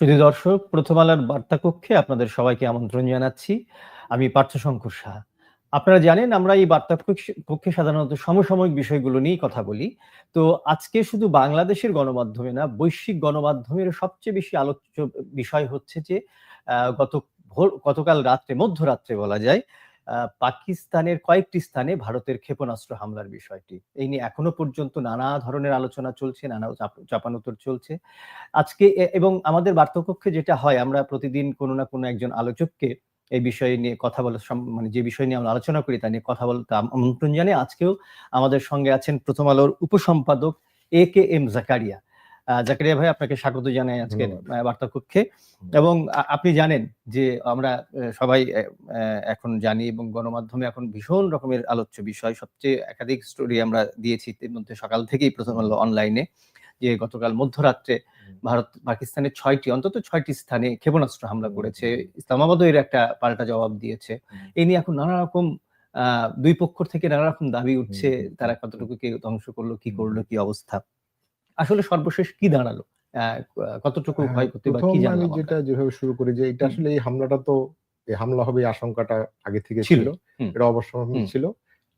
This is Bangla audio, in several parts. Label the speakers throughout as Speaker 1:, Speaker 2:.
Speaker 1: শুধু দর্শক প্রথম আলার বার্তা কক্ষে আপনাদের সবাইকে আমন্ত্রণ জানাচ্ছি। আমি পার্থ শঙ্কর সাহা। আপনারা জানেন, আমরা এই বার্তা কক্ষে সাধারণত সমসাময়িক বিষয়গুলো নিয়েই কথা বলি। তো আজকে শুধু বাংলাদেশের গণমাধ্যমে না, বৈশ্বিক গণমাধ্যমের সবচেয়ে বেশি আলোচ্য বিষয় হচ্ছে যে গত ভোর, গতকাল রাত্রে, মধ্যরাত্রে বলা যায় পাকিস্তানের কয়েকটি স্থানে ভারতের ক্ষেপণাস্ত্র হামলার বিষয়টি। এই নিয়ে এখনও পর্যন্ত নানা ধরনের আলোচনা চলছে, নানা চাপ- চাপানোতর চলছে। আজকে এবং আমাদের বার্তাকক্ষে যেটা হয়, আমরা প্রতিদিন কোনো না কোনো একজন আলোচককে এই বিষয় নিয়ে কথা বলার মানে যে বিষয় নিয়ে আমরা আলোচনা করি, তা নিয়ে কথা বলতে আম- আমন্ত্রণ জানিয়ে আজকেও আমাদের সঙ্গে আছেন প্রথম আলোর উপসম্পাদক A K M Zakaria. Zakaria ভাই আপনাকে স্বাগত জানাই আজকে
Speaker 2: ধন্যবাদ।
Speaker 1: বার্তাকক্ষে। এবং আপনি জানেন যে আমরা সবাই এখন জানি এবং গণমাধ্যমে এখন ভীষণ রকমের আলোচ্য বিষয়। সবচেয়ে একাধিক স্টোরি আমরা দিয়েছি এর মধ্যে সকাল থেকেই প্রথম আলো অনলাইনে যে গতকাল মধ্যরাত্রে ভারত পাকিস্তানের ছয়টি অন্তত ছয়টি স্থানে ক্ষেপণাস্ত্র হামলা করেছে। ইসলামাবাদও এর একটা পাল্টা জবাব দিয়েছে। এই নিয়ে এখন নানা রকম আহ, দুই পক্ষ থেকে নানা রকম দাবি উঠছে। তারা কতটুকু কে ধ্বংস করল কি করল কি অবস্থা? আসলে সর্বশেষ কি দাঁড়াল? কতটুকু
Speaker 2: হ্যাঁ,
Speaker 1: ক্ষয়ক্ষতি বা কি
Speaker 2: আমি যেটা যেভাবে শুরু করি যে এটা আসলে এই হামলাটা তো এই হামলা হবে আশঙ্কাটা আগে থেকে
Speaker 1: ছিল।
Speaker 2: এটা অবশ্যম্ভাবী
Speaker 1: হুম।
Speaker 2: ছিল।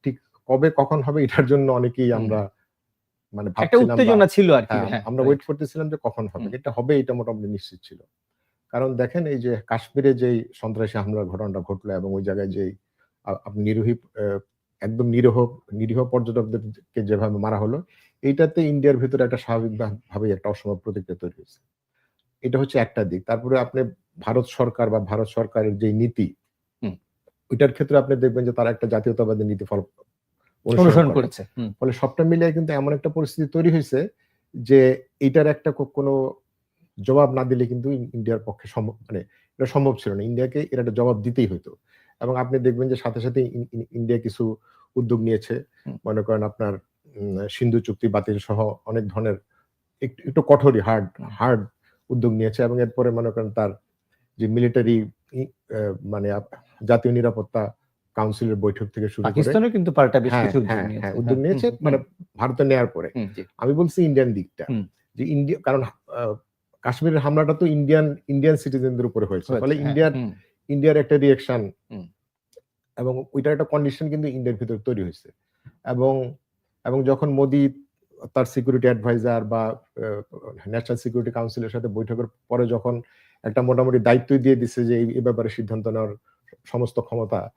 Speaker 2: ঠিক কবে কখন হবে এটার জন্য অনেকেই আমরা মানে
Speaker 1: একটা উত্তেজনা ছিল আর কি
Speaker 2: হ্যাঁ,
Speaker 1: হ্যাঁ
Speaker 2: আমরা ওয়েট করতেছিলাম যে কখন হবে। এটা হবে এটা মোটামুটি নিশ্চিত ছিল। কারণ দেখেন এই যে কাশ্মীরে যেই সন্ত্রাসী হামলার ঘটনাটা ঘটলো এবং ওই জায়গায় যেই আপনি নিরীহ একদম নিরীহ নিরীহ পর্যটকদেরকে যেভাবে মারা হলো এইটাতে ইন্ডিয়ার ভিতরে একটা স্বাভাবিক ভাবে একটা অসম্ভব প্রতিক্রিয়া তৈরি হয়েছে। এটা হচ্ছে একটা দিক। তারপরে আপনি ভারত সরকার বা ভারত সরকারের যে নীতি ওইটার ক্ষেত্রে আপনি দেখবেন যে তারা একটা জাতীয়তাবাদী নীতি ফলো
Speaker 1: অনুসরণ করেছে
Speaker 2: ফলে সবটা মিলিয়ে কিন্তু এমন একটা পরিস্থিতি তৈরি হয়েছে যে এটার একটা কোনো জবাব না দিলে কিন্তু ইন্ডিয়ার পক্ষে সম্ভব মানে এটা সম্ভব ছিল না। ইন্ডিয়াকে এর একটা জবাব দিতেই হতো এবং আপনি দেখবেন যে সাথে সাথে ইন- ইন- ইন্ডিয়া কিছু উদ্যোগ নিয়েছে। মনে করেন আপনার সিন্ধু চুক্তি বাতিল সহ অনেক ধরনের একটু কঠোরই হার্ড হার্ড উদ্যোগ নিয়েছে এবং এরপরে মনে করেন তার যে মিলিটারি মানে জাতীয় নিরাপত্তা কাউন্সিলের বৈঠক থেকে শুরু করে
Speaker 1: কিন্তু পাল্টা বেশ
Speaker 2: হ্যাঁ
Speaker 1: কিছু উদ্যোগ
Speaker 2: হ্যাঁ
Speaker 1: নিয়েছে।
Speaker 2: হ্যাঁ মানে ভারতে নেয়ার পরে। আমি বলছি ইন্ডিয়ান দিকটা। যে ইন্ডিয়া কারণ কাশ্মীরের হামলাটা তো ইন্ডিয়ান ইন্ডিয়ান সিটিজেনদের উপরে হয়েছে। ফলে ইন্ডিয়ার ইন্ডিয়ার একটা রিয়েকশন এবং ওইটার একটা কন্ডিশন কিন্তু ইন্ডিয়ার ভিতরে তৈরি হয়েছে। এবং এবং যখন মোদি তার সিকিউরিটি অ্যাডভাইজার বা ন্যাশনাল সিকিউরিটি কাউন্সিলের সাথে বৈঠকের পরে যখন একটা মোটামুটি দায়িত্ব দিয়ে দিচ্ছে যে এই ব্যাপারে সিদ্ধান্ত নেওয়ার সমস্ত ক্ষমতা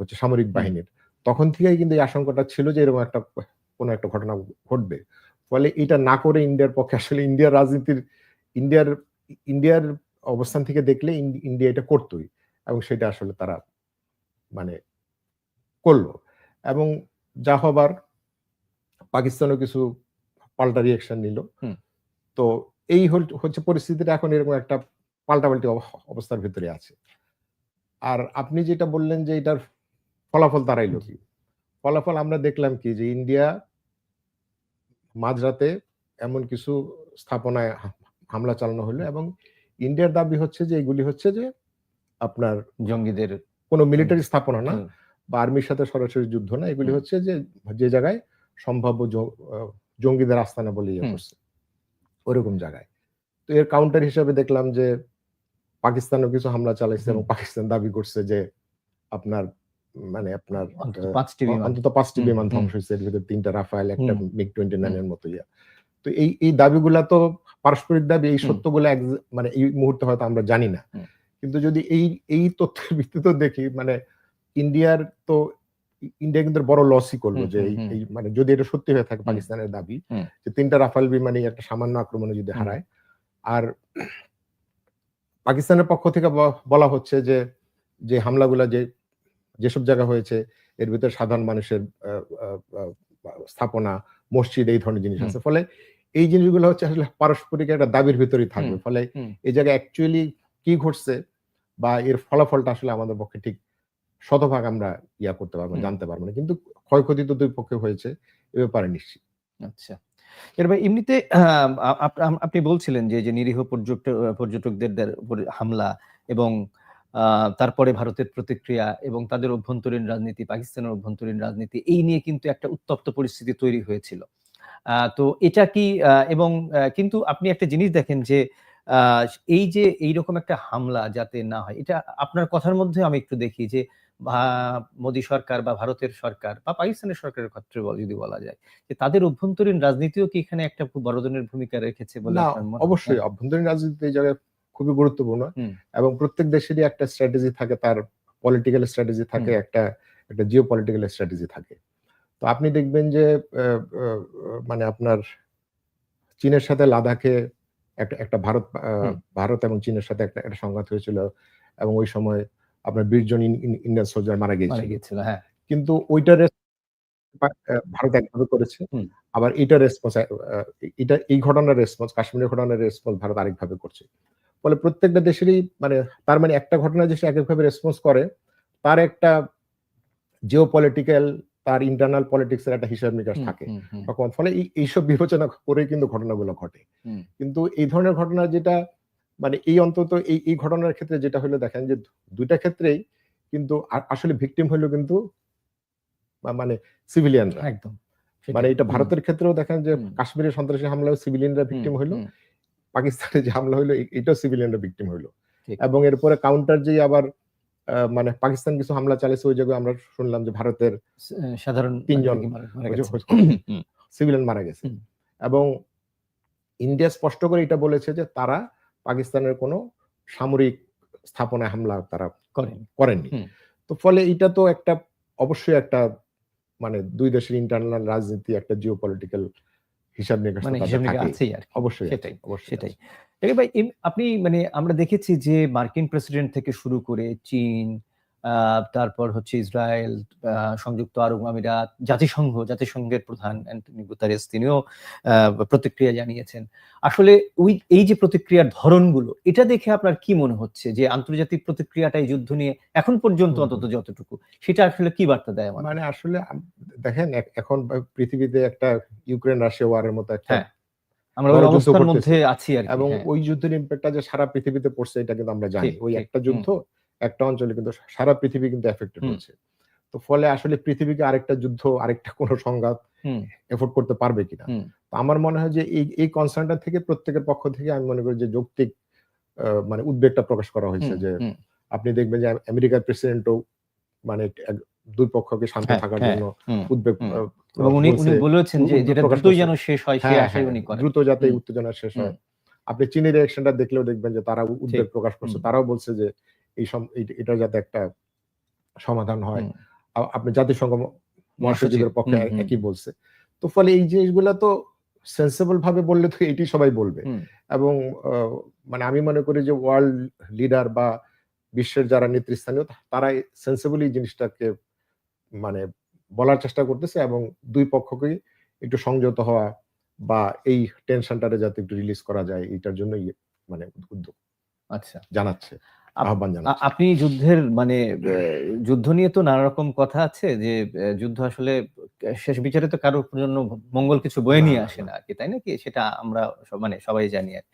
Speaker 2: হচ্ছে সামরিক বাহিনীর তখন থেকেই কিন্তু এই আশঙ্কাটা ছিল যে এরকম একটা কোনো একটা ঘটনা ঘটবে। ফলে এটা না করে ইন্ডিয়ার পক্ষে আসলে ইন্ডিয়ার রাজনীতির ইন্ডিয়ার ইন্ডিয়ার অবস্থান থেকে দেখলে ইন্ডি- ইন্ডিয়া এটা করতোই এবং সেটা আসলে তারা মানে করল। এবং যা হবার পাকিস্তানও কিছু পাল্টা রিয়েকশন নিল। তো এই হল- হচ্ছে পরিস্থিতিটা এখন এরকম একটা পাল্টাপাল্টি অব- অবস্থার ভিতরে আছে। আর আপনি যেটা বললেন যে এটার ফলাফল দাঁড়াইলো কি? ফলাফল আমরা দেখলাম কি যে ইন্ডিয়া মাঝরাতে এমন কিছু স্থাপনায় হামলা চালানো হলো এবং ইন্ডিয়ার দাবি হচ্ছে যে এগুলি হচ্ছে যে আপনার
Speaker 1: জঙ্গিদের
Speaker 2: কোনো মিলিটারি স্থাপনা না বা আর্মির সাথে সরাসরি যুদ্ধ না। এগুলি হচ্ছে যে যে জায়গায় সম্ভাব্য জঙ্গিদের আস্তানা বলে ইয়ে করছে। ওরকম জায়গায়। তো এর কাউন্টার হিসাবে দেখলাম যে পাকিস্তানও কিছু হামলা চালাইছে এবং পাকিস্তান দাবি করছে যে আপনার মানে আপনার
Speaker 1: অন্তত পাঁচটি বিমান।
Speaker 2: ধ্বংস হয়েছে। এর ভিতরে তিনটা রাফায়েল একটা। মিগ টোয়েন্টি নাইন এর মতো ইয়া। তো এই এই দাবিগুলা তো পারস্পরিক দাবি এই। সত্যগুলো এক- মানে এই মুহূর্তে হয়তো আমরা জানি না। কিন্তু যদি এই এই তথ্যের ভিত্তিতে দেখি মানে ইন্ডিয়ার তো ইন্ডিয়া কিন্তু বড় লসই করল যে এই- মানে যদি এটা সত্যি হয়ে থাকে পাকিস্তানের দাবি যে তিনটা রাফাল বিমানই একটা সামান্য আক্রমণে যদি হারায়। আর পাকিস্তানের পক্ষ থেকে বলা হচ্ছে যে যে হামলাগুলা যে যেসব জায়গা হয়েছে এর ভিতরে সাধারণ মানুষের স্থাপনা মসজিদ এই ধরনের জিনিস আছে। ফলে এই জিনিসগুলো হচ্ছে আসলে পারস্পরিক একটা দাবির ভিতরেই থাকবে। ফলে এই জায়গায় অ্যাকচুয়ালি কি ঘটছে বা এর ফলাফলটা আসলে আমাদের পক্ষে ঠিক শতভাগ আমরা ইয়া করতে পারব জানতে পারব না। কিন্তু ক্ষয়ক্ষতি তো দুই পক্ষে হয়েছে এ ব্যাপারে নিশ্চিত।
Speaker 1: আচ্ছা। এমনিতে আপনি বলছিলেন যে যে নিরীহ পর্যটক পর্যটকদের উপরে হামলা এবং তারপরে ভারতের প্রতিক্রিয়া এবং তাদের অভ্যন্তরীণ রাজনীতি পাকিস্তানের অভ্যন্তরীণ রাজনীতি এই নিয়ে কিন্তু একটা উত্তপ্ত পরিস্থিতি তৈরি হয়েছিল। আহ, তো এটা কি আহ, এবং কিন্তু আপনি একটা জিনিস দেখেন যে আহ, এই যে এইরকম একটা হামলা যাতে না হয় এটা আপনার কথার মধ্যে আমি একটু দেখি যে মোদী সরকার বা ভারতের সরকার বা পাকিস্তানের সরকারের ক্ষেত্রে যদি বলা যায় যে তাদের অভ্যন্তরীণ রাজনীতিও কি এখানে একটা খুব বড় ধরনের ভূমিকা রেখেছে বলে মনে হয়?
Speaker 2: অবশ্যই। অভ্যন্তরীণ রাজনীতি এই জায়গায় খুবই গুরুত্বপূর্ণ এবং প্রত্যেক দেশেরই একটা স্ট্র্যাটেজি থাকে তার পলিটিক্যাল স্ট্র্যাটেজি থাকে একটা একটা জিও পলিটিক্যাল স্ট্র্যাটেজি থাকে। তো আপনি দেখবেন যে মানে আপনার চীনের সাথে লাদাখে একটা একটা ভারত ভারত এবং চীনের সাথে একটা একটা সংঘাত হয়েছিল এবং ওই সময় আপনার বিশ জন ইন্ডিয়ান সোলজার মারা গিয়েছিল।
Speaker 1: হ্যাঁ।
Speaker 2: কিন্তু ওইটার ভারত একভাবে করেছে। আবার এটা রেসপন্স এটা এই ঘটনার রেসপন্স কাশ্মীরের ঘটনার রেসপন্স ভারত আরেকভাবে করছে। ফলে প্রত্যেকটা দেশেরই মানে তার মানে একটা ঘটনা যে সে এক একভাবে রেসপন্স করে তার একটা জিও পলিটিক্যাল তার ইন্টারনাল পলিটিক্স এর একটা হিসাব নিকাশ থাকে। তখন ফলে এইসব বিবেচনা করে কিন্তু ঘটনাগুলো ঘটে। কিন্তু এই ধরনের ঘটনা যেটা মানে এই অন্তত এই এই ঘটনার ক্ষেত্রে যেটা হলো দেখেন যে দুইটা ক্ষেত্রেই কিন্তু আসলে ভিকটিম হলো কিন্তু মানে সিভিলিয়ানরা
Speaker 1: একদম।
Speaker 2: মানে এটা ভারতের ক্ষেত্রেও দেখেন যে
Speaker 1: হুম।
Speaker 2: কাশ্মীরের সন্ত্রাসী হামলায় সিভিলিয়ানরা ভিকটিম হইল
Speaker 1: হুম,
Speaker 2: পাকিস্তানে যে হামলা হইল এ- এটাও সিভিলিয়ানরা ভিকটিম হইল এবং এরপরে কাউন্টার যে আবার মানে পাকিস্তান কিছু হামলা চালিয়েছে ওই জায়গায় আমরা শুনলাম যে ভারতের
Speaker 1: সাধারণ
Speaker 2: তিনজন সিভিলিয়ান মারা গেছে। এবং ইন্ডিয়া স্পষ্ট করে এটা বলেছে যে তারা পাকিস্তানের কোনো সামরিক স্থাপনায় হামলা তারা
Speaker 1: করেন।
Speaker 2: করেননি। তো ফলে এটা তো একটা অবশ্যই একটা মানে দুই দেশের ইন্টারনাল রাজনীতি একটা জিও পলিটিক্যাল হিসাব নিকাশ
Speaker 1: মানে
Speaker 2: অবশ্যই
Speaker 1: সেটাই
Speaker 2: অবশ্যই
Speaker 1: সেটাই। ভাই আপনি মানে আমরা দেখেছি যে মার্কিন প্রেসিডেন্ট থেকে শুরু করে চীন তারপর হচ্ছে ইসরায়েল সংযুক্ত আরব আমিরাত জাতিসংঘ জাতিসংঘের প্রধান অ্যান্টনি গুতারেস তিনিও প্রতিক্রিয়া জানিয়েছেন। আসলে ওই এই যে প্রতিক্রিয়ার ধরনগুলো এটা দেখে আপনার কি মনে হচ্ছে যে আন্তর্জাতিক প্রতিক্রিয়াটা এই যুদ্ধ নিয়ে এখন পর্যন্ত অন্তত যতটুকু সেটা আসলে কি বার্তা দেয়
Speaker 2: মানে আসলে দেখেন এখন পৃথিবীতে একটা ইউক্রেন রাশিয়া ওয়ারের মতো একটা
Speaker 1: হ্যাঁ, আমরা ওই অবস্থার মধ্যে আছি আর
Speaker 2: এবং
Speaker 1: হ্যাঁ।
Speaker 2: ওই যুদ্ধের ইম্প্যাক্টটা যে সারা পৃথিবীতে পড়ছে এটা কিন্তু আমরা জানি। ওই একটা যুদ্ধ একটা অঞ্চলে কিন্তু সারা পৃথিবী কিন্তু এফেক্টেড। হচ্ছে। তো ফলে আসলে পৃথিবীকে আরেকটা যুদ্ধ আরেকটা কোনো সংঘাত এফোর্ড করতে পারবে কিনা? তো আমার মনে হয় যে এই এই কনসার্নটা থেকে প্রত্যেকের পক্ষ থেকে আমি মনে করি যে যৌক্তিক মানে উদ্বেগটা প্রকাশ করা হয়েছে যে আপনি দেখবেন যে আমেরিকার প্রেসিডেন্টও মানে দুই পক্ষকে শান্ত
Speaker 1: হ্যাঁ,
Speaker 2: থাকার
Speaker 1: হ্যাঁ,
Speaker 2: জন্য উদ্বেগ
Speaker 1: এবং উনি উনি বলেছেন যে যেটা যেন শেষ হয় সেই
Speaker 2: হ্যাঁ,
Speaker 1: আশাই উনি করেন।
Speaker 2: দ্রুত যাতে উত্তেজনা শেষ হয়। আপনি চীনের রিয়াকশনটা দেখলেও দেখবেন যে তারা উদ্বেগ প্রকাশ করছে। তারাও বলছে যে এই এই- এটা যাতে একটা সমাধান হয়। আপনি জাতিসংঘ মহাসচিবের পক্ষে। একই বলছে। তো ফলে এই জিনিসগুলা তো সেন্সেবল ভাবে বললে তো এটি সবাই বলবে। এবং মানে আমি মনে করি যে ওয়ার্ল্ড লিডার বা বিশ্বের যারা নেতৃস্থানীয় তারা সেন্সেবলি জিনিসটাকে মানে বলার চেষ্টা করতেছে এবং দুই পক্ষকেই একটু সংযত হওয়া বা এই টেনশনটারে যাতে একটু রিলিজ করা যায় এটার জন্যই মানে উদ্যোগ
Speaker 1: আচ্ছা।
Speaker 2: জানাচ্ছে। আহ্বান জানাচ্ছে
Speaker 1: আপনি যুদ্ধের মানে যুদ্ধ নিয়ে তো নানা রকম কথা আছে যে যুদ্ধ আসলে শেষ বিচারে তো কারোর জন্য মঙ্গল কিছু বয়ে নিয়ে আসে
Speaker 2: না।
Speaker 1: কি তাই নাকি সেটা আমরা মানে সবাই জানি আর কি।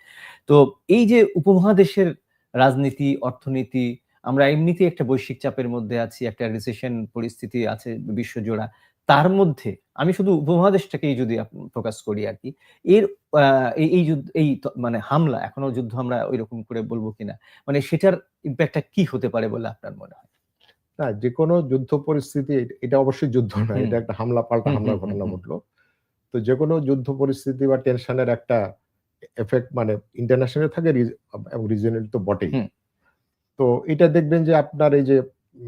Speaker 1: তো এই যে উপমহাদেশের রাজনীতি অর্থনীতি আমরা এমনিতেই একটা বৈশ্বিক চাপের মধ্যে আছি একটা রিসেশন পরিস্থিতি আছে বিশ্বজোড়া তার মধ্যে আমি শুধু উপমহাদেশটাকেই যদি ফোকাস করি আর কি এর এই যুদ্ধ এই মানে হামলা এখনও যুদ্ধ আমরা ওই রকম করে বলব কিনা মানে সেটার ইম্প্যাক্টটা কি হতে পারে বলে আপনার মনে হয়?
Speaker 2: না যে কোনো যুদ্ধ পরিস্থিতি এটা অবশ্যই যুদ্ধ না এটা একটা হামলা পাল্টা
Speaker 1: হুম,
Speaker 2: হামলার
Speaker 1: হুম,
Speaker 2: ঘটনা ঘটলো। তো যে কোনো যুদ্ধ পরিস্থিতি বা টেনশনের একটা এফেক্ট মানে ইন্টারন্যাশনাল থাকে এবং রিজনাল তো বটেই। তো এটা দেখবেন যে আপনার এই যে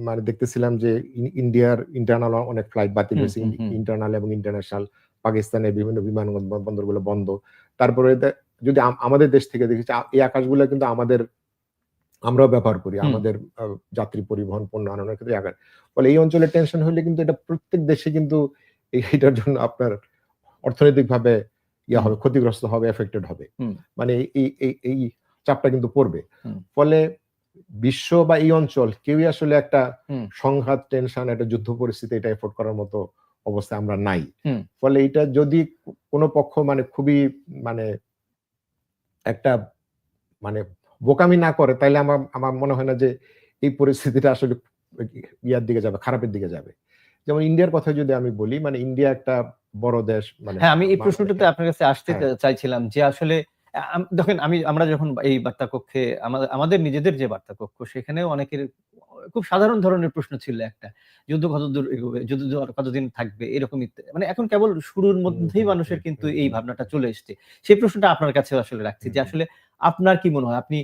Speaker 2: মানে দেখতেছিলাম যে ইন্ডিয়ার ইন্টারনাল অনেক ফ্লাইট বাতিল হয়েছে। ইন্টারনাল এবং ইন্টারন্যাশনাল পাকিস্তানের বিভিন্ন বিমানবন্দরগুলো বন্ধ। তারপরে যদি আমাদের দেশ থেকে দেখেছি এই আকাশগুলো কিন্তু আমাদের আমরাও ব্যবহার করি আমাদের যাত্রী পরিবহন পণ্য আনানোর ক্ষেত্রে আকাশ। ফলে এই অঞ্চলে টেনশন হলে কিন্তু এটা প্রত্যেক দেশে কিন্তু এটার জন্য আপনার অর্থনৈতিকভাবে ইয়া। হবে ক্ষতিগ্রস্ত হবে এফেক্টেড হবে। মানে এই এই চাপটা কিন্তু পড়বে। ফলে বিশ্ব বা এই অঞ্চল কেউই আসলে একটা সংঘাত টেনশন একটা যুদ্ধ পরিস্থিতি এটা এফোর্ড করার মতো অবস্থায় আমরা নাই। ফলে এটা যদি কোনো পক্ষ মানে খুবই মানে একটা মানে বোকামি না করে তাইলে আমার আমার মনে হয় না যে এই পরিস্থিতিটা আসলে ইয়ার দিকে যাবে খারাপের দিকে যাবে। যেমন ইন্ডিয়ার কথা যদি আমি বলি মানে ইন্ডিয়া একটা বড় দেশ মানে
Speaker 1: হ্যাঁ আমি এই প্রশ্নটাতে আপনার কাছে আসতে
Speaker 2: হ্যাঁ।
Speaker 1: চাইছিলাম যে আসলে দেখেন আমি আমরা যখন এই বার্তা কক্ষে আমাদের নিজেদের যে বার্তা কক্ষ সেখানেও অনেকের খুব সাধারণ ধরনের প্রশ্ন ছিল একটা। যুদ্ধ কতদূর এগোবে? যুদ্ধ কতদিন থাকবে? এরকম মানে এখন কেবল শুরুর মধ্যেই মানুষের কিন্তু এই ভাবনাটা চলে এসছে। সেই প্রশ্নটা আপনার কাছে আসলে রাখছি যে আসলে আপনার কি মনে হয়? আপনি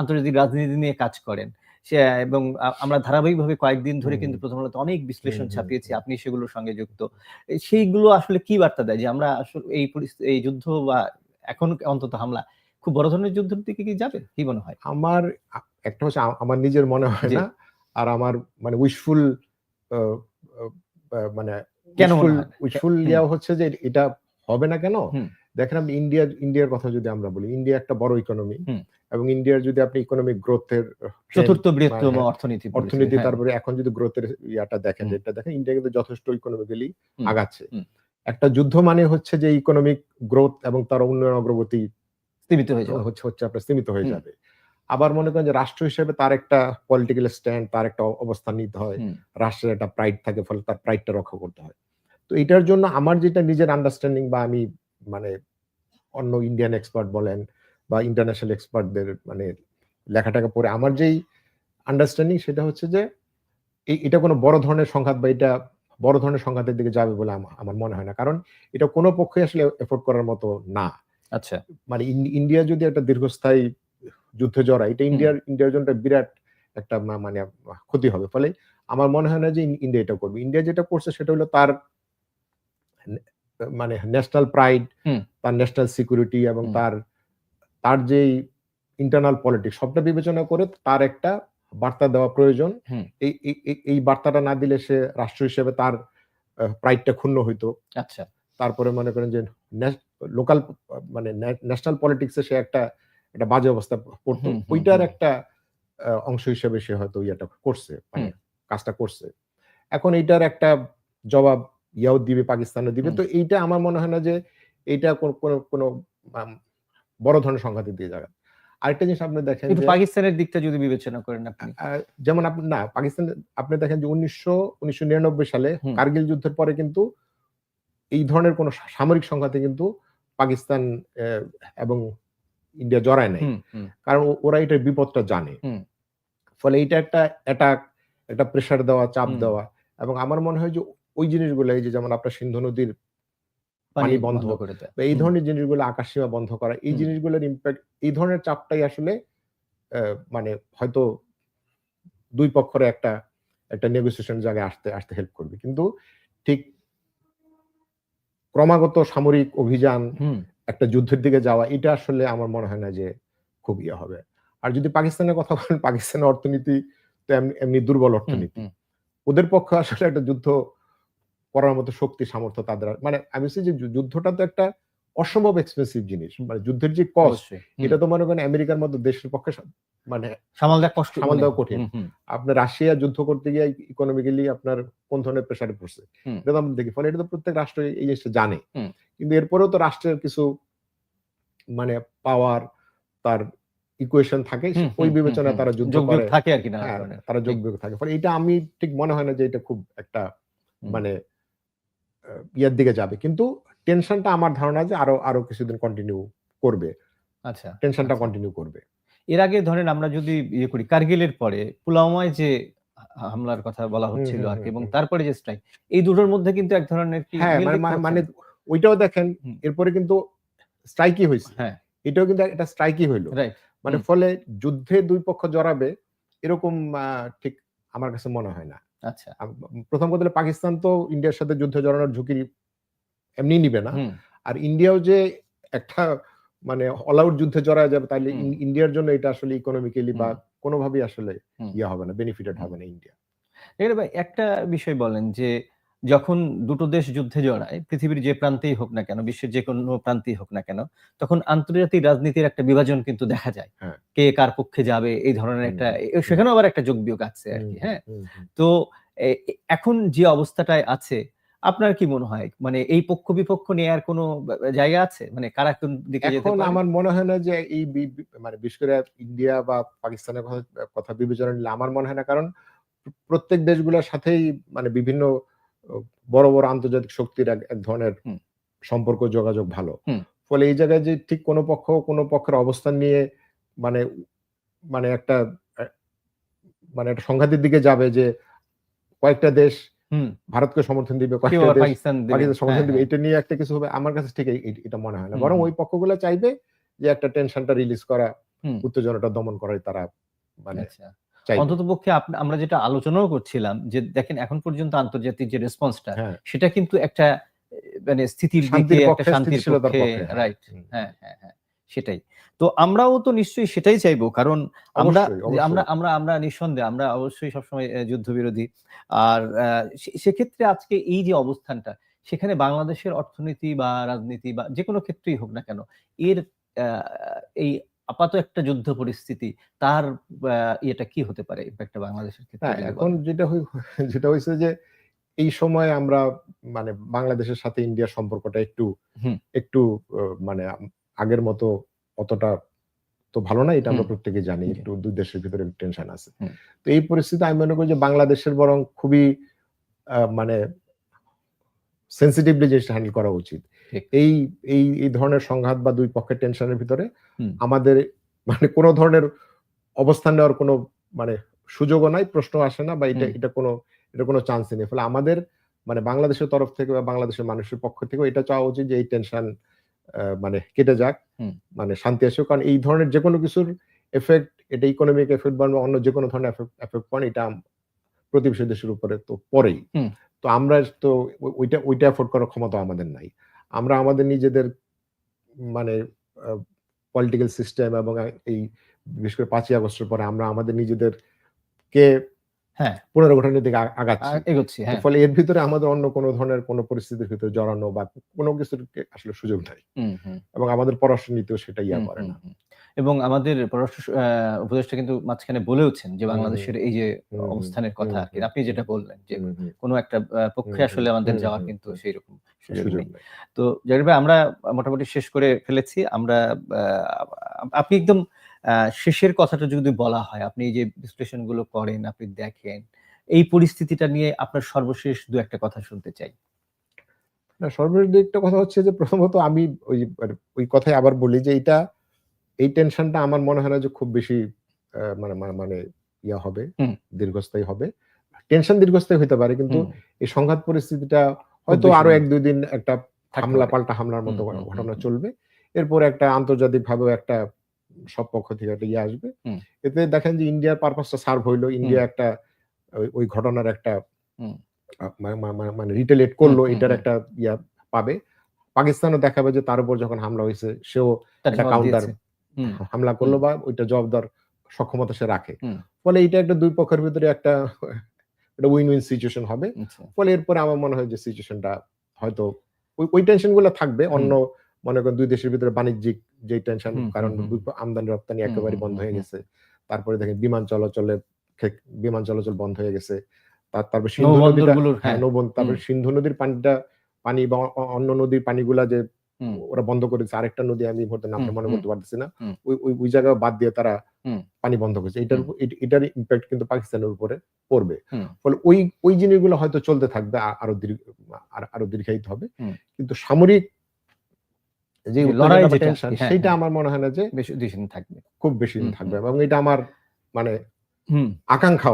Speaker 1: আন্তর্জাতিক রাজনীতি নিয়ে কাজ করেন। সে এবং আমরা ধারাবাহিকভাবে কয়েকদিন ধরে কিন্তু। প্রথম আলোতে অনেক বিশ্লেষণ ছাপিয়েছি। আপনি সেগুলোর সঙ্গে যুক্ত। সেইগুলো আসলে কি বার্তা দেয়? যে আমরা আসলে এই পরিস্থিতি এই যুদ্ধ বা এখন অন্তত হামলা খুব বড় ধরনের যুদ্ধের দিকে কি যাবে? কি মনে হয়?
Speaker 2: আমার একটা হচ্ছে আমার নিজের মনে হয় না। আর আমার মানে উইশফুল মানে
Speaker 1: কেন
Speaker 2: উইশফুল
Speaker 1: হয়? কে
Speaker 2: উইশফুল
Speaker 1: হুম,
Speaker 2: ইয়া হচ্ছে যে এটা হবে না কেন? দেখেন আমি ইন্ডিয়া ইন্ডিয়ার কথা যদি আমরা বলি, ইন্ডিয়া একটা বড় ইকোনমি এবং ইন্ডিয়ার যদি আপনি ইকোনমিক গ্রোথের
Speaker 1: চতুর্থ
Speaker 2: মানে
Speaker 1: বৃহত্তম
Speaker 2: হ্যাঁ,
Speaker 1: অর্থনীতি
Speaker 2: অর্থনীতি
Speaker 1: হ্যাঁ।
Speaker 2: তারপরে এখন যদি গ্রোথের ইয়াটা দেখেন, যেটা দেখেন, ইন্ডিয়া কিন্তু যথেষ্ট ইকোনমিক্যালি আগাচ্ছে। একটা যুদ্ধ মানে হচ্ছে যে ইকোনমিক গ্রোথ এবং তার উন্নয়ন অগ্রগতি
Speaker 1: সীমিত হয়ে যাওয়া।
Speaker 2: হচ্ছে হচ্ছে আপনার সীমিত হয়ে যাবে। আবার মনে করেন যে রাষ্ট্র হিসেবে তার একটা পলিটিক্যাল স্ট্যান্ড, তার একটা অবস্থান নিতে হয়। রাষ্ট্রের একটা প্রাইড থাকে ফলে তার প্রাইডটা রক্ষা করতে হয়। তো এটার জন্য আমার যেটা নিজের আন্ডারস্ট্যান্ডিং বা আমি মানে অন্য ইন্ডিয়ান এক্সপার্ট বলেন বা ইন্টারন্যাশনাল এক্সপার্টদের মানে লেখাটাকে পড়ে আমার যেই আন্ডারস্ট্যান্ডিং সেটা হচ্ছে যে এটা কোনো বড় ধরনের সংঘাত বা এটা বড় ধরনের সংঘাতের দিকে যাবে বলে আমার মনে হয় না। কারণ এটা কোনো পক্ষে আসলে এফোর্ড করার মতো না।
Speaker 1: আচ্ছা।
Speaker 2: মানে ইন্ডিয়া যদি একটা দীর্ঘস্থায়ী যুদ্ধে জড়ায়, এটা ইন্ডিয়ার ইন্ডিয়ার জন্য বিরাট একটা মানে ক্ষতি হবে। ফলে আমার মনে হয় না যে ইন্ডিয়া এটা করবে। ইন্ডিয়া যেটা করছে সেটা হলো তার মানে ন্যাশনাল প্রাইড, তার ন্যাশনাল সিকিউরিটি এবং তার তার যেই ইন্টারনাল পলিটিক্স সবটা বিবেচনা করে তার একটা বার্তা দেওয়া প্রয়োজন। এই এই বার্তাটা না দিলে সে রাষ্ট্র হিসেবে তার প্রাইডটা ক্ষুণ্ণ হইতো।
Speaker 1: আচ্ছা।
Speaker 2: তারপরে মনে করেন যে লোকাল মানে ন্যাশনাল পলিটিক্স সে একটা একটা বাজে অবস্থা পড়তো। ওইটার একটা অংশ হিসেবে সে হয়তো ইয়েটা করছে, মানে কাজটা করছে। এখন এইটার একটা জবাব ইয়াও দিবে, পাকিস্তানও দিবে। তো এইটা আমার মনে হয় না যে এইটা কোন কোন কোন বড় ধরনের সংঘাতের দিয়ে যাবে। আরেকটা জিনিস আপনি দেখেন
Speaker 1: কিন্তু পাকিস্তানের দিকটা যদি বিবেচনা করেন আপনি।
Speaker 2: যেমন আপনি না পাকিস্তান আপনি দেখেন যে ১৯০০ ১৯৯৯ সালে
Speaker 1: হুম,
Speaker 2: কার্গিল যুদ্ধের পরে কিন্তু এই ধরনের কোন সামরিক সংঘাতে কিন্তু পাকিস্তান এবং ইন্ডিয়া জড়ায় নাই। কারণ ওরা এটার বিপদটা জানে। ফলে এটা একটা অ্যাটাক, একটা প্রেশার দেওয়া, চাপ দেওয়া এবং আমার মনে হয় যে ওই জিনিসগুলো এই যে যেমন আপনার সিন্ধু নদীর
Speaker 1: পানি
Speaker 2: বন্ধ
Speaker 1: করে দেয়।
Speaker 2: এই ধরনের জিনিসগুলো আকাশসীমা বন্ধ করা, এই জিনিসগুলোর ইমপ্যাক্ট এই ধরনের চাপটাই আসলে মানে হয়তো ২ পক্ষের একটা একটা নেগোসিয়েশন জায়গায় আসতে আসতে হেল্প করবে। কিন্তু ঠিক ক্রমাগত সামরিক অভিযান, একটা যুদ্ধের দিকে যাওয়া এটা আসলে আমার মনে হয় না যে খুব ইয়ে হবে। আর যদি পাকিস্তানের কথা বলেন, পাকিস্তানের অর্থনীতি তো এমনি দুর্বল অর্থনীতি। ওদের পক্ষে আসলে একটা যুদ্ধ করার মতো শক্তি সামর্থ্য তাদের মানে আমি বলছি যে যুদ্ধটা তো একটা অসম্ভব এক্সপেন্সিভ জিনিস। মানে যুদ্ধের যে কস্ট এটা তো মনে করেন আমেরিকার মতো দেশের পক্ষে মানে
Speaker 1: সামাল দেওয়া কষ্ট
Speaker 2: সামাল
Speaker 1: মানে
Speaker 2: দেওয়া কঠিন। আপনার রাশিয়া যুদ্ধ করতে গিয়ে ইকোনমিক্যালি আপনার কোন ধরনের প্রেশারে পড়ছে। এটা তো আমরা দেখি। ফলে এটা তো প্রত্যেক রাষ্ট্র এই জিনিসটা জানে। কিন্তু এরপরেও তো রাষ্ট্রের কিছু মানে পাওয়ার তার ইকুয়েশন থাকে ওই
Speaker 1: হুম,
Speaker 2: তারা। যুদ্ধ করে।
Speaker 1: থাকে আরকি নানা
Speaker 2: হ্যাঁ,
Speaker 1: ধরনের।
Speaker 2: তারা যোগ থাকে। ফলে এটা আমি ঠিক মনে হয় না যে এটা খুব একটা মানে ইয়ের দিকে যাবে। কিন্তু টেনশনটা আমার ধারণা যে আরও আরও কিছুদিন কন্টিনিউ করবে।
Speaker 1: আচ্ছা,
Speaker 2: টেনশনটা
Speaker 1: আচ্ছা।
Speaker 2: কন্টিনিউ করবে।
Speaker 1: এর আগে ধরেন আমরা যদি ইয়ে করি কার্গিলের পরে পুলওয়ামায় যে হামলার কথা বলা হচ্ছিল আরকি
Speaker 2: হুম,
Speaker 1: এবং তারপরে যে স্ট্রাইক এই দুটোর মধ্যে কিন্তু এক ধরনের কি
Speaker 2: হ্যাঁ, মানে মানে ওইটাও দেখেন এরপরে কিন্তু স্ট্রাইকই হইছে।
Speaker 1: হ্যাঁ,
Speaker 2: এটাও কিন্তু এটা স্ট্রাইকই হইল।
Speaker 1: রাইট।
Speaker 2: মানে ফলে যুদ্ধে দুই পক্ষ জড়াবে এরকম ঠিক আমার কাছে মনে হয় না।
Speaker 1: আচ্ছা।
Speaker 2: প্রথম কথা হলো পাকিস্তান তো ইন্ডিয়ার সাথে যুদ্ধ জড়ানোর ঝুঁকি এমনি নিবে না। আর ইন্ডিয়াও যে একটা মানে অল আউট যুদ্ধে জড়ায় যাবে তাইলে ইন্ডিয়ার জন্য এটা আসলে ইকোনমিক্যালি বা কোনোভাবেই আসলে ইয়ে হবে না, বেনিফিটেড হবে না ইন্ডিয়া।
Speaker 1: একটা বিষয় বলেন যে যখন দুটো দেশ যুদ্ধে জড়ায় পৃথিবীর যে প্রান্তেই হোক না কেন, বিশ্বের যে কোনো প্রান্তেই হোক না কেন, তখন আন্তর্জাতিক রাজনীতির একটা বিভাজন কিন্তু দেখা যায়।
Speaker 2: হ্যাঁ।
Speaker 1: কে কার পক্ষে যাবে এই ধরনের একটা সেখানেও আবার একটা যোগ বিয়োগ আছে আরকি,
Speaker 2: হুম,
Speaker 1: হ্যাঁ? তো এখন যে অবস্থাটায় আছে, আপনার কি মনে হয়? মানে এই পক্ষ-বিপক্ষ নেয়ার কোনো বা বা জায়গা আছে? মানে কারা কোন দিকে যেতে
Speaker 2: এখন আমার মনে হয় না যে এই মানে বিশেষ করে ইন্ডিয়া বা পাকিস্তানের কথা বিবেচনা নিলে আমার মনে হয় না। কারণ প্রত্যেক দেশগুলোর সাথেই মানে বিভিন্ন বড়, বড় আন্তর্জাতিক শক্তির এক ধরনের সম্পর্ক যোগাযোগ ভালো। ফলে এই জায়গায় যে ঠিক কোনো পক্ষ কোনো পক্ষের অবস্থান নিয়ে মানে মানে একটা মানে একটা সংঘাতের দিকে যাবে যে কয়েকটা দেশ ভারতকে সমর্থন দিবে কয়েকটা দেশ
Speaker 1: পাকিস্তান
Speaker 2: সমর্থন
Speaker 1: হ্যাঁ,
Speaker 2: দিবে।
Speaker 1: হ্যাঁ।
Speaker 2: এটা নিয়ে একটা কিছু হবে। আমার কাছে ঠিক এটা মনে হয় না। বরং ওই পক্ষগুলো চাইবে যে একটা টেনশনটা রিলিজ করা উত্তেজনাটা দমন করাই তারা মানে
Speaker 1: আচ্ছা। অন্তত পক্ষে আমরা যেটা আলোচনাও করছিলাম যে দেখেন এখন পর্যন্ত আন্তর্জাতিক যে রেসপন্সটা
Speaker 2: হ্যাঁ।
Speaker 1: সেটা কিন্তু একটা মানে স্থিতির দিকে একটা শান্তির পক্ষে
Speaker 2: পক্ষে, হ্যাঁ।
Speaker 1: রাইট হ্যাঁ হ্যাঁ হ্যাঁ সেটাই। তো আমরাও তো নিশ্চয়ই সেটাই চাইব কারণ আমরা। আমরা আমরা আমরা নিঃসন্দেহে আমরা অবশ্যই সবসময় যুদ্ধবিরোধী। আর সেক্ষেত্রে আজকে এই যে অবস্থানটা সেখানে বাংলাদেশের অর্থনীতি বা রাজনীতি বা যে কোনো ক্ষেত্রেই হোক না কেন এর আহ, এই আপাত একটা যুদ্ধ পরিস্থিতি তার ইয়েটা কি হতে পারে? ইম্প্যাক্টটা বাংলাদেশের ক্ষেত্রে
Speaker 2: হ্যাঁ এখন যেটা যেটা হয়েছে যে এই সময় আমরা মানে বাংলাদেশের সাথে ইন্ডিয়ার সম্পর্কটা একটু একটু মানে আগের মতো অতটা তো ভালো না এটা আমরা প্রত্যেকে জানি একটু দুই দেশের ভিতরে টেনশন আছে। তো এই পরিস্থিতি আমি মনে করি যে বাংলাদেশের বরং খুবই আহ, মানে সেন্সিটিভলি জিনিসটা হ্যান্ডেল করা উচিত। এই এই এই ধরনের সংঘাত বা দুই পক্ষের টেনশনের ভিতরে আমাদের মানে কোনো ধরনের অবস্থান নেওয়ার কোনো মানে সুযোগও নাই প্রশ্ন আসে না বা এটা এটা কোনো এটা কোনো চান্স নেই। ফলে আমাদের মানে বাংলাদেশের তরফ থেকে বা বাংলাদেশের মানুষের পক্ষ থেকে এটা চাওয়া উচিত যে এই টেনশন মানে কেটে যাক। মানে শান্তি আসুক। কারণ এই ধরনের যে কোনো কিছুর এফেক্ট এটা ইকোনমিক এফেক্ট বা অন্য যে কোনো ধরনের এফেক্ট পয়েন্ট এটা প্রতিবেশী দেশের উপরে তো পরেই। তো আমরা তো ওইটা ওইটা এফোর্ড করার ক্ষমতা আমাদের নাই। আমরা আমাদের নিজেদের মানে পলিটিক্যাল সিস্টেম এবং এই বিশেষ করে পাঁচই আগস্টের পরে আমরা আমাদের নিজেদের কে
Speaker 1: হ্যাঁ।
Speaker 2: পুনর্গঠনের দিকে আগাচ্ছি।
Speaker 1: এগোচ্ছি হ্যাঁ।
Speaker 2: ফলে এর ভিতরে আমাদের অন্য কোনো ধরনের কোনো পরিস্থিতির ভিতরে জড়ানো বা কোনো কিছুর আসলে সুযোগ নাই। এবং আমাদের পররাষ্ট্র নীতিও সেটা ইয়া করে না।
Speaker 1: এবং আমাদের পররাষ্ট্র উপদেষ্টা কিন্তু মাঝখানে বলেওছেন যে বাংলাদেশের এই যে অবস্থানের কথা আর কি। আপনি যেটা বললেন যে কোনো একটা পক্ষে আসলে আমাদের
Speaker 2: হুম,
Speaker 1: যাওয়ার কিন্তু সেই রকম তো জাহির ভাই আমরা মোটামুটি শেষ করে ফেলেছি। আমরা আপনি একদম আহ, শেষের কথাটা যদি বলা হয় আপনি এই যে বিশ্লেষণগুলো করেন আপনি দেখেন এই পরিস্থিতিটা নিয়ে আপনার সর্বশেষ দু একটা কথা শুনতে চাই।
Speaker 2: না সর্বশেষ দু একটা কথা হচ্ছে যে প্রথমত আমি ওই মানে ওই কথাই আবার বলি যে এটা এই টেনশনটা আমার মনে হয় না যে খুব বেশি মানে মানে- মানে ইয়া হবে দীর্ঘস্থায়ী হবে। টেনশন দীর্ঘস্থায়ী হতে পারে কিন্তু এই সংঘাত পরিস্থিতিটা হয়তো
Speaker 1: আরও
Speaker 2: এক দুই দিন একটা হামলা পাল্টা হামলার মতো ঘটনা চলবে। এরপর একটা আন্তর্জাতিক ভাবেও একটা সব পক্ষ থেকে একটা ইয়ে আসবে। এতে দেখেন যে ইন্ডিয়ার পারপাসটা সার্ভ হইল। ইন্ডিয়া একটা ওই- ঘটনার একটা মানে রিটেলেট করল এটার একটা ইয়া পাবে। পাকিস্তানও দেখাবে যে তার উপর যখন হামলা হয়েছে সেও একটা।
Speaker 1: হুম,
Speaker 2: হামলা করল বা ওইটা জবাব দেওয়ার সক্ষমতা সে রাখে। ফলে এটা একটা দুই পক্ষের ভিতরে একটা একটা উইন উইন সিচুয়েশন হবে।
Speaker 1: আচ্ছা।
Speaker 2: ফলে এরপরে আমার মনে হয় যে সিচুয়েশনটা হয়তো ওই ওই টেনশনগুলো থাকবে। অন্য মনে করেন দুই দেশের ভিতরে বাণিজ্যিক যে টেনশন কারণ আমদানি রপ্তানি একেবারে বন্ধ হয়ে গেছে। তারপরে দেখেন বিমান চলাচলের বিমান চলাচল বন্ধ হয়ে গেছে। তার- তারপর সিন্ধু নদীটা হ্যাঁ
Speaker 1: হ্যাঁ।
Speaker 2: তারপর সিন্ধু নদীর পানিটা পানি বা অন্য নদীর পানিগুলা যে ওরা বন্ধ করেছে আরেকটা নদী আমি এই নামটা মনে করতে পারতেছি না। ওই ওই জায়গা বাদ দিয়ে তারা পানি বন্ধ করেছে। এটার এটার ইম্প্যাক্ট কিন্তু পাকিস্তানের উপরে পড়বে। ফলে ওই ওই জিনিসগুলো হয়তো চলতে থাকবে আরও দীর্ঘ আরও দীর্ঘায়িত হবে। কিন্তু সামরিক যে
Speaker 1: লড়াই
Speaker 2: tension,
Speaker 1: হ্যাঁ, হ্যাঁ।
Speaker 2: আমার মনে হয় না যে
Speaker 1: বেশি দিন থাকবে।
Speaker 2: খুব বেশি দিন থাকবে এবং এটা আমার মানে আকাঙ্ক্ষা।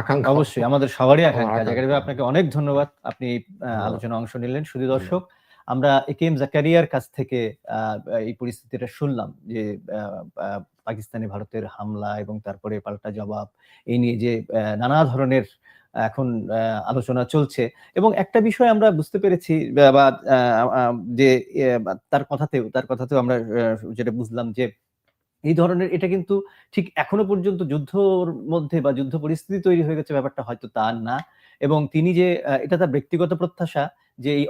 Speaker 1: আকাঙ্ক্ষা। অবশ্যই আমাদের সবারই আকাঙ্ক্ষা। আপনাকে অনেক ধন্যবাদ। আপনি আলোচনায় অংশ নিলেন। শুধু দর্শক আমরা একেএম জাকারিয়ার কাছ থেকে এই পরিস্থিতিটা শুনলাম যে পাকিস্তানে ভারতের হামলা এবং তারপরে পাল্টা জবাব এই নিয়ে যে নানা ধরনের এখন আলোচনা চলছে। এবং একটা বিষয় আমরা বুঝতে পেরেছি, বা- যে তার কথাতেও তার কথাতেও আমরা যেটা বুঝলাম যে, এই ধরনের এটা কিন্তু ঠিক এখনও পর্যন্ত যুদ্ধর মধ্যে বা যুদ্ধ পরিস্থিতি তৈরি হয়ে গেছে ব্যাপারটা হয়তো তা না। এবং তিনি যে এটা তার ব্যক্তিগত প্রত্যাশা যে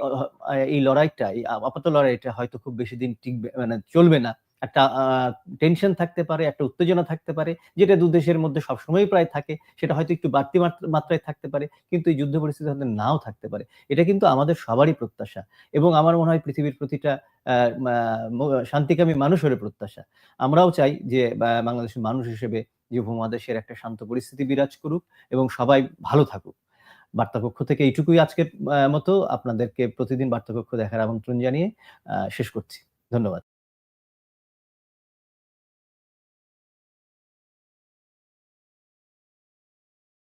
Speaker 1: এই লড়াইটা, এই আপাত লড়াইটা হয়তো খুব বেশি দিন টিকবে মানে চলবে না। একটা টেনশন থাকতে পারে, একটা উত্তেজনা থাকতে পারে, যেটা দু দেশের মধ্যে সবসময় প্রায় থাকে, সেটা হয়তো একটু বাড়তি মাত্রা- মাত্রায় থাকতে পারে, কিন্তু এই যুদ্ধ পরিস্থিতি হয়তো নাও থাকতে পারে। এটা কিন্তু আমাদের সবারই প্রত্যাশা এবং আমার মনে হয় পৃথিবীর প্রতিটা শান্তিকামী মানুষের প্রত্যাশা। আমরাও চাই যে বাংলাদেশের মানুষ হিসেবে যে উপমহাদেশের একটা শান্ত পরিস্থিতি বিরাজ করুক এবং সবাই ভালো থাকুক। বার্তাকক্ষ থেকে এইটুকুই আজকের মতো। আপনাদেরকে প্রতিদিন বার্তাকক্ষ দেখার আমন্ত্রণ জানিয়ে শেষ করছি। ধন্যবাদ।